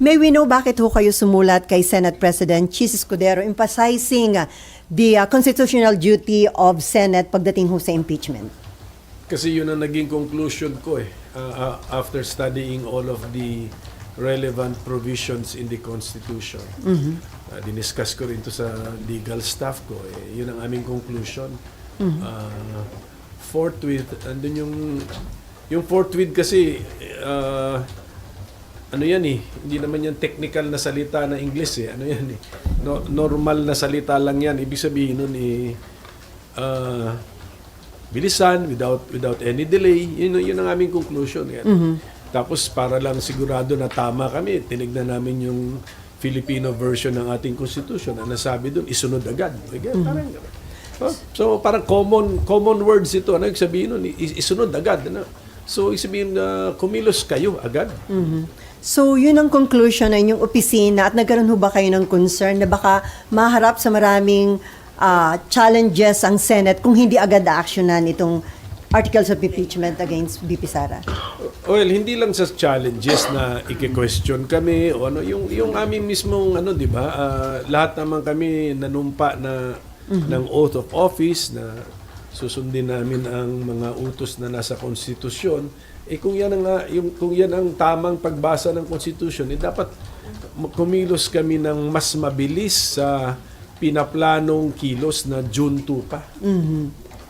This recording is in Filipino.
May we know bakit ho kayo sumulat kay Senate President Chis Escudero emphasizing the uh, constitutional duty of Senate pagdating ho sa impeachment? Kasi yun ang naging conclusion ko eh. uh, uh, after studying all of the relevant provisions in the Constitution. Uh, diniscuss ko rin to sa legal staff ko. Eh. Yun ang aming conclusion. Uh, forthwith, andun yung yung forthwith kasi uh, ano yan eh, hindi naman yan technical na salita na English eh. Ano yan eh, no, normal na salita lang yan. Ibig sabihin nun eh, uh, bilisan, without without any delay. Yun, yun ang aming conclusion. Yan. Tapos para lang sigurado na tama kami, tinignan namin yung Filipino version ng ating constitution na nasabi doon, isunod agad. Again, parang, oh, so parang common common words ito. Ano yung sabihin nun? Is- Isunod agad. Ano? So, ibig sabihin na kumilos kayo agad. So, yun ang conclusion ng inyong opisina at nagkaroon ho ba kayo ng concern na baka maharap sa maraming ah, challenges ang Senate kung hindi agad na-actionan itong articles of impeachment against BP Sara? Well, hindi lang sa challenges na i-question kami o ano, yung yung aming mismong ano, 'di ba? ah, lahat naman kami nanumpa na ng oath of office na susundin namin ang mga utos na nasa konstitusyon. Eh kung yan ang yung kung yan ang tamang pagbasa ng konstitusyon, eh dapat kumilos kami ng mas mabilis sa pinaplanong kilos na June 2 pa.